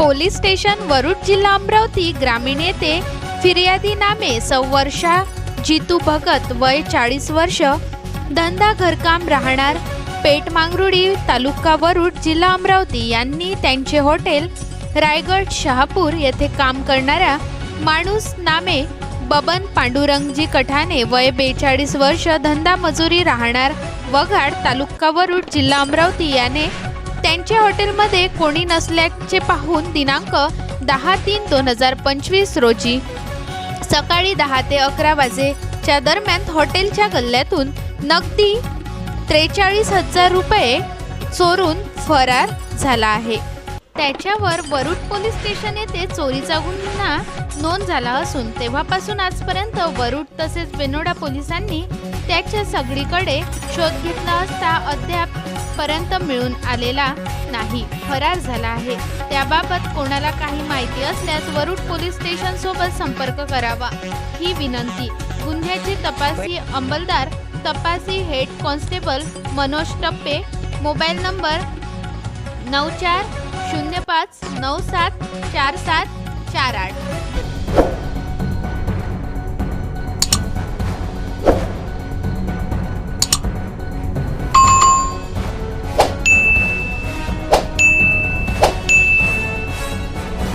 Police station Warud जिल्हा अमरावती ग्रामीण येथे फिर्यादी नामे सवर्षा जितू भगत वय चाळीस वर्ष धंदा घरकाम राहणार पेठ मांगरुडी तालुका वरुड जिल्हा अमरावती यांनी त्यांचे हॉटेल रायगड शहापूर येथे काम करणाऱ्या माणूस नामे बबन पांडुरंगजी कठाणे वय बेचाळीस वर्ष धंदा मजुरी राहणार वघाड तालुका वरुड जिल्हा अमरावती याने त्यांच्या हॉटेलमध्ये कोणी नसल्याचे पाहून दिनांक दहा तीन दोन हजार पंचवीस रोजी सकाळी दहा ते अकरा वाजेच्या दरम्यान हॉटेलच्या गल्ल्यातून नगदी त्रेचाळीस हजार रुपये चोरून फरार झाला आहे. त्याच्यावर वरुड पोलीस स्टेशन येथे चोरीचा गुन्हा नोंद झाला असून तेव्हापासून आजपर्यंत वरुड तसेच बेनोडा पोलिसांनी त्याच्या सगळीकडे शोध घेतला असता अद्याप पर्यंत मिळून आलेला नाही. फरार झाला आहे. त्याबाबत कोणाला काही माहिती असल्यास वरुड पोलीस स्टेशन सोबत संपर्क करावा. ही विनंती. गुन्ह्याची तपासी अंमलदार तपासी head constable Manoj Tappe mobile number नऊ चार शून्य पाच नऊ सात चार सात चार आठ.